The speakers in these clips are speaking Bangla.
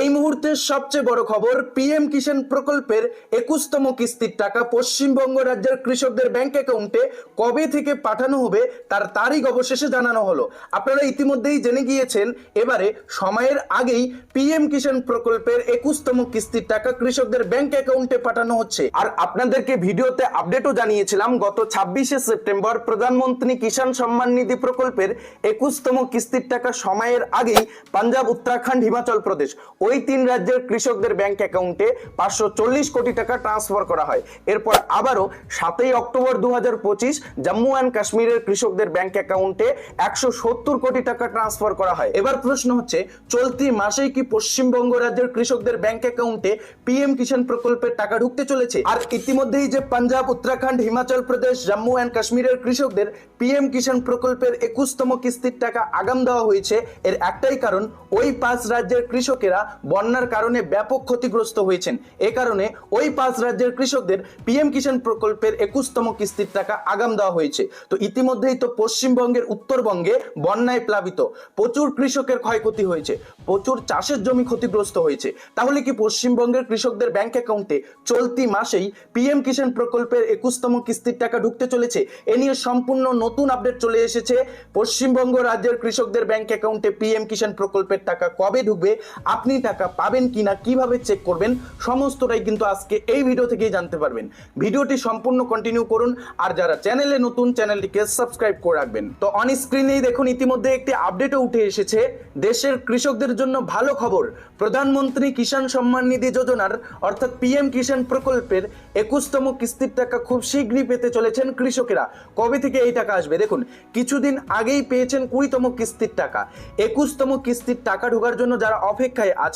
এই মুহূর্তের সবচেয়ে বড় খবর, পিএম কিষাণ প্রকল্পের একুশতম কিস্তির টাকা পশ্চিমবঙ্গ রাজ্যের কৃষকদের ব্যাংক অ্যাকাউন্টে কবে থেকে পাঠানো হবে তার তারিখ অবশেষে জানানো হলো। আপনারা ইতিমধ্যেই জেনে গিয়েছেন, এবারে সময়ের আগেই পিএম কিষাণ প্রকল্পের একুশতম কিস্তির টাকা কৃষকদের ব্যাংক অ্যাকাউন্টে পাঠানো হচ্ছে। আর আপনাদেরকে ভিডিওতে আপডেটও জানিয়েছিলাম, গত ছাব্বিশে সেপ্টেম্বর প্রধানমন্ত্রী কিষাণ সম্মান নিধি প্রকল্পের একুশতম কিস্তির টাকা সময়ের আগেই পাঞ্জাব, উত্তরাখণ্ড, হিমাচল প্রদেশ ওই তিন রাজ্যের কৃষকদের ব্যাংক অ্যাকাউন্টে পাঁচশো চল্লিশ কোটি টাকা ট্রান্সফার করা হয়। এরপর আবারও সাতই অক্টোবর দু হাজার পঁচিশ জম্মু অ্যান্ড কাশ্মীরের কৃষকদের ব্যাংক অ্যাকাউন্টে একশো সত্তর কোটি টাকা ট্রান্সফার করা হয়। এবার প্রশ্ন হচ্ছে, চলতি মাসেই কি পশ্চিমবঙ্গ রাজ্যের কৃষকদের ব্যাংক অ্যাকাউন্টে পিএম কিষাণ প্রকল্পের টাকা ঢুকতে চলেছে? আর ইতিমধ্যেই যে পাঞ্জাব, উত্তরাখণ্ড, হিমাচল প্রদেশ, জম্মু অ্যান্ড কাশ্মীরের কৃষকদের পিএম কিষাণ প্রকল্পের একুশতম কিস্তির টাকা আগাম দেওয়া হয়েছে। এর একটাই কারণ, ওই পাঁচ রাজ্যের কৃষকেরা বন্যার কারণে ব্যাপক ক্ষতিগ্রস্ত হয়েছেন। এ কারণে ওই পাঁচ রাজ্যের কৃষকদের পিএম কিষাণ প্রকল্পের একুশতম কিস্তির টাকা আগাম দেওয়া হয়েছে। তো ইতিমধ্যেই তো পশ্চিমবঙ্গের উত্তরবঙ্গে বন্যায় প্লাবিত। প্রচুর কৃষকের ক্ষয়ক্ষতি হয়েছে। প্রচুর চাষের জমি ক্ষতিগ্রস্ত হয়েছে। তাহলে কি পশ্চিমবঙ্গের কৃষকদের ব্যাংক অ্যাকাউন্টে চলতি মাসেই পিএম কিষাণ প্রকল্পের একুশতম কিস্তির টাকা ঢুকতে চলেছে? এ নিয়ে সম্পূর্ণ নতুন আপডেট চলে এসেছে। পশ্চিমবঙ্গ রাজ্যের কৃষকদের ব্যাংক অ্যাকাউন্টে পিএম কিষাণ প্রকল্পের টাকা কবে ঢুকবে? আপনি টাকা পাবেন কিনা, কীভাবে চেক করবেন, সমস্তটাই কিন্তু আজকে এই ভিডিও থেকেই জানতে পারবেন। ভিডিওটি সম্পূর্ণ কন্টিনিউ করুন, আর যারা চ্যানেলে নতুন চ্যানেলটিকে সাবস্ক্রাইব করে রাখবেন। তো অন স্ক্রিনেই দেখুন, ইতিমধ্যে একটি আপডেটও উঠে এসেছে। দেশের কৃষকদের জন্য ভালো খবর। প্রধানমন্ত্রী কিষাণ সম্মান নিধি যোজনার, অর্থাৎ পিএম কিষাণ প্রকল্পের একুশতম কিস্তির টাকা খুব শীঘ্রই পেতে চলেছেন কৃষকেরা। কবে থেকে এই টাকা আসবে? দেখুন, কিছুদিন আগেই পেয়েছেন কুড়িতম কিস্তির টাকা। একুশতম কিস্তির টাকা ঢোকার জন্য যারা অপেক্ষায় আছেন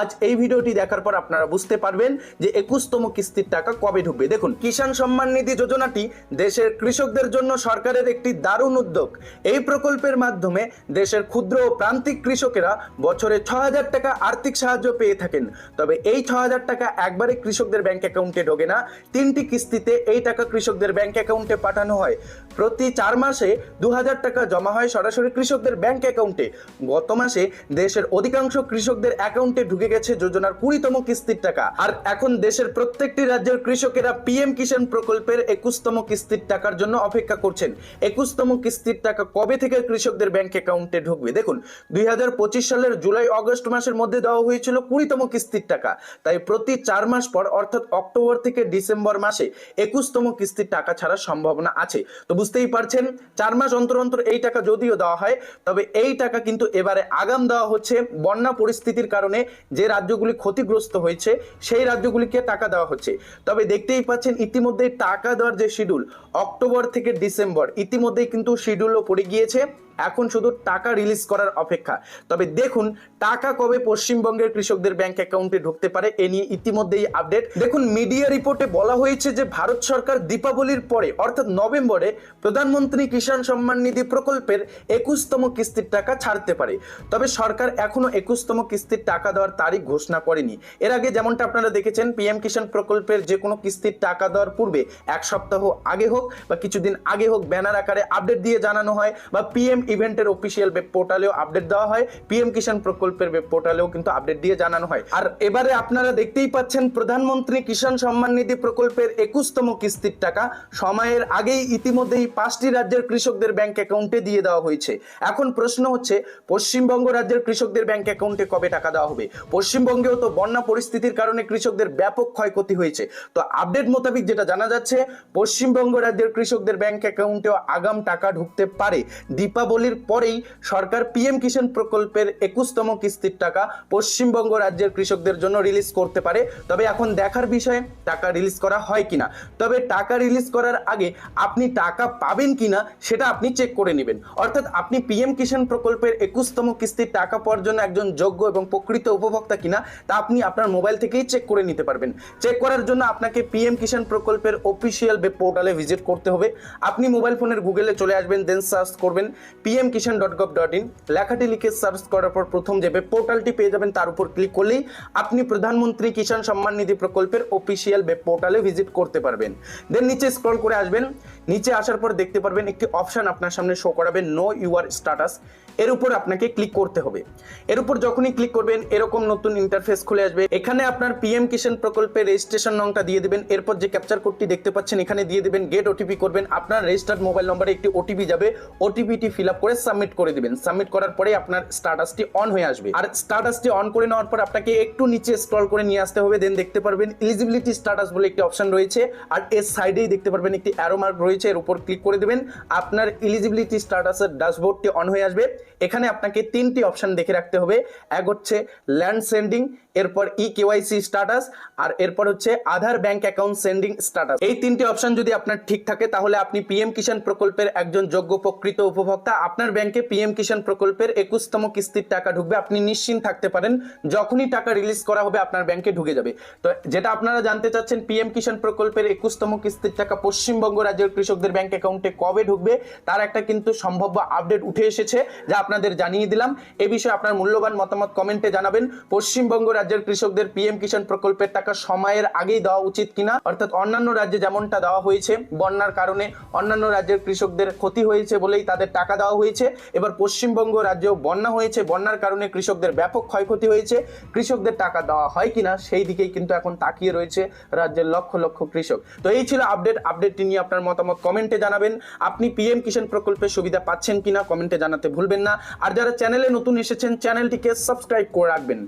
আজ এই ভিডিওটি দেখার পর আপনারা বুঝতে পারবেন যে একুশতম কিস্তির টাকা কবে ঢুকবে। দেখুন, কিষাণ সম্মান নিধি যোজনাটি দেশের কৃষকদের জন্য সরকারের একটি দারুণ উদ্যোগ। এই প্রকল্পের মাধ্যমে দেশের ক্ষুদ্র ও প্রান্তিক কৃষকেরা বছরে ছ হাজার টাকা আর্থিক সাহায্য পেয়ে থাকেন। তবে এই ছ হাজার টাকা একবারে কৃষকদের ব্যাংক অ্যাকাউন্টে ঢোকে না। তিনটি কিস্তিতে এই টাকা কৃষকদের ব্যাংক অ্যাকাউন্টে পাঠানো হয়। প্রতি চার মাসে দু হাজার টাকা জমা হয় সরাসরি কৃষকদের ব্যাংক অ্যাকাউন্টে। গত মাসে দেশের অধিকাংশ কৃষকদের অ্যাকাউন্টে ঢুকে গেছে যোজনার কুড়িতম কিস্তির টাকা। আর এখন দেশের প্রত্যেকটি রাজ্যের কৃষকেরা পিএম কিষাণ প্রকল্পের একুশতম কিস্তির টাকার জন্য অপেক্ষা করছেন। একুশতম কিস্তির টাকা কবে থেকে কৃষকদের ব্যাংক অ্যাকাউন্টে ঢুকবে? দেখুন, দুই হাজার পঁচিশ সালের জুলাই, অগস্ট মাসের মধ্যে দেওয়া হয়েছিল কুড়িতম কিস্তির টাকা। তাই প্রতি চার মাস পর, অর্থাৎ অক্টোবর থেকে ডিসেম্বর মাসে একুশতম কিস্তির টাকা ছাড়ার সম্ভাবনা আছে। তো বুঝতেই পারছেন, চার মাস অন্তর অন্তর এই টাকা যদিও দেওয়া হয়, তবে এই টাকা কিন্তু এবারে আগাম দেওয়া হচ্ছে। বন্যা পরিস্থিতির কারণে যে রাজ্যগুলি ক্ষতিগ্রস্ত হয়েছে, সেই রাজ্যগুলিকে টাকা দেওয়া হচ্ছে। তবে দেখতেই পাচ্ছেন, ইতিমধ্যেই টাকা দেওয়ার যে শিডিউল, অক্টোবর থেকে ডিসেম্বর, ইতিমধ্যেই কিন্তু শিডিউলও পড়ে গিয়েছে। এখন শুধু টাকা রিলিজ করার অপেক্ষা। তবে দেখুন, টাকা কবে পশ্চিমবঙ্গের কৃষকদের ব্যাংক অ্যাকাউন্টে ঢুকতে পারে, এ নিয়ে ইতিমধ্যেই আপডেট দেখুন মিডিয়া রিপোর্টে বলা হয়েছে যে, ভারত সরকার দীপাবলির পরে, অর্থাৎ নভেম্বরে, প্রধানমন্ত্রী কিষাণ সম্মান নিধি প্রকল্পের একুশতম কিস্তির টাকা ছাড়তে পারে। তবে সরকার এখনও একুশতম কিস্তির টাকা দেওয়ার তারিখ ঘোষণা করেনি। এর আগে যেমনটা আপনারা দেখেছেন পিএম কিষাণ প্রকল্পের যে কোনো কিস্তির টাকা দেওয়ার পূর্বে, এক সপ্তাহ আগে হোক বা কিছুদিন আগে হোক, ব্যানার আকারে আপডেট দিয়ে জানানো হয় বা পিএম ইভেন্টের অফিসিয়াল ওয়েব পোর্টালেও আপডেট দেওয়া হয়। পিএম কিষাণ প্রকল্পের ওয়েব পোর্টালেও কিন্তু আপডেট দিয়ে জানানো হয়। আর এবারে আপনারা দেখতেই পাচ্ছেন প্রধানমন্ত্রী কিষাণ সম্মান নিধি প্রকল্পের একুশতম কিস্তির টাকা। সময়ের আগেই ইতিমধ্যেই পাঁচটি রাজ্যের কৃষকদের ব্যাংক অ্যাকাউন্টে দিয়ে দেওয়া হয়েছে। এখন প্রশ্ন হচ্ছে, পশ্চিমবঙ্গ রাজ্যের কৃষকদের ব্যাংক অ্যাকাউন্টে কবে টাকা দেওয়া হবে? পশ্চিমবঙ্গেও তো বন্যা পরিস্থিতির কারণে কৃষকদের ব্যাপক ক্ষয়ক্ষতি হয়েছে। তো আপডেট মোতাবেক যেটা জানা যাচ্ছে, পশ্চিমবঙ্গ রাজ্যের কৃষকদের ব্যাংক অ্যাকাউন্টেও আগাম টাকা ঢুকতে পারে। দীপাবলির পরেই সরকার পিএম কিষাণ প্রকল্পের একুশতম কিস্তির টাকা পশ্চিমবঙ্গ রাজ্যের কৃষকদের জন্য রিলিজ করতে পারে। তবে এখন দেখার বিষয়ে, টাকা রিলিজ করা হয় কিনা? তবে টাকা রিলিজ করার আগে আপনি টাকা পাবেন কিনা সেটা আপনি চেক করে নেবেন। অর্থাৎ আপনি পিএম কিষাণ প্রকল্পের একুশতম কিস্তির টাকা পাওয়ার জন্য একজন যোগ্য এবং প্রকৃত উপভোক্তা কিনা, তা আপনি আপনার মোবাইল থেকেই চেক করে নিতে পারবেন। চেক করার জন্য আপনাকে পিএম কিষাণ প্রকল্পের অফিসিয়াল ওয়েব পোর্টালে ভিজিট করতে হবে। আপনি মোবাইল ফোনের গুগলে চলে আসবেন দেন সার্চ করবেন PM Kisan dot gov dot in লেখাটি লিখে সার্চ করার পর প্রথম যাবে পোর্টালটি পেয়ে যাবেন, তার উপর ক্লিক করলেই আপনি প্রধানমন্ত্রী কিষাণ সম্মান নিধি প্রকল্পের অফিসিয়াল ওয়েব পোর্টালে ভিজিট করতে পারবেন। দেন নিচে স্ক্রল করে আসবেন নিচে আসার পর দেখতে পারবেন একটি অপশন আপনার সামনে শো করাবে নো ইউর স্ট্যাটাস এর উপর আপনাকে ক্লিক করতে হবে। এর উপর যখনই ক্লিক করবেন, এরকম নতুন ইন্টারফেস খুলে আসবে। এখানে আপনার পিএম কিষাণ প্রকল্পের রেজিস্ট্রেশন নংটা দিয়ে দিবেন। এরপর যে ক্যাপচার কোডটি দেখতে পাচ্ছেন, এখানে দিয়ে দিবেন গেট ওটিপি করবেন। আপনার রেজিস্টার্ড মোবাইল নম্বরে একটি ওটিপি যাবে। ওটিপিটি ফিল আপ করে সাবমিট করে দিবেন। সাবমিট করার পরে আপনার স্ট্যাটাসটি অন হয়ে আসবে। আর স্ট্যাটাসটি অন করে নেওয়ার পর আপনাকে একটু নিচে স্ক্রল করে নিয়ে আসতে হবে। দেন দেখতে পারবেন এলিজিবিলিটি স্ট্যাটাস বলে একটি অপশন রয়েছে। আর এর সাইডেই দেখতে পারবেন একটি অ্যারো মার্ক রয়েছে। এর উপর ক্লিক করে দেবেন। আপনার এলিজিবিলিটি স্ট্যাটাসের ড্যাশবোর্ডটি অন হয়ে আসবে। এখানে আপনাকে তিনটি অপশন দেখে রাখতে হবে। এক হচ্ছে ল্যান্ড সেন্ডিং এরপর ই কেওয়াইসি স্ট্যাটাস আর এরপর হচ্ছে Aadhaar bank account sending status এই তিনটি অপশন যদি আপনার ঠিক থাকে, তাহলে আপনি পিএম কিষাণ প্রকল্পের একজন যোগ্য প্রকৃত উপভোক্তা। আপনার ব্যাংকে পিএম কিষাণ প্রকল্পের একুশতম কিস্তির টাকা ঢুকবে। আপনি নিশ্চিন্ত থাকতে পারেন, যখনই টাকা রিলিজ করা হবে, আপনার ব্যাংকে ঢুকে যাবে। তো যেটা আপনারা জানতে চাচ্ছেন পিএম কিষাণ প্রকল্পের একুশতম কিস্তির টাকা পশ্চিমবঙ্গ রাজ্যের কৃষকদের ব্যাংক অ্যাকাউন্টে কবে ঢুকবে, তার একটা কিন্তু সম্ভাব্য আপডেট উঠে এসেছে, যা আপনাদের জানিয়ে দিলাম। এ বিষয়ে আপনার মূল্যবান মতামত কমেন্টে জানাবেন। পশ্চিমবঙ্গ রাজ্যের কৃষকদের পিএম কিষাণ প্রকল্পের টাকা সময়ের আগেই দেওয়া উচিত কিনা, অর্থাৎ অন্যান্য রাজ্যে যেমনটা দেওয়া হয়েছে, বন্যার কারণে অন্যান্য রাজ্যের কৃষকদের ক্ষতি হয়েছে বলেই তাদের টাকা দেওয়া হয়েছে। এবার পশ্চিমবঙ্গ রাজ্যেও বন্যা হয়েছে, বন্যার কারণে কৃষকদের ব্যাপক ক্ষয়ক্ষতি হয়েছে। কৃষকদের টাকা দেওয়া হয় কিনা, সেই দিকেই কিন্তু এখন তাকিয়ে রয়েছে রাজ্যের লক্ষ লক্ষ কৃষক। তো এই ছিল আপডেট আপডেটটি নিয়ে আপনার মতামত কমেন্টে জানাবেন, আপনি পিএম কিষাণ প্রকল্পের সুবিধা পাচ্ছেন কিনা কমেন্টে জানাতে ভুলবেন না। আর যারা চ্যানেলে নতুন এসেছেন চ্যানেলটিকে সাবস্ক্রাইব করে রাখবেন।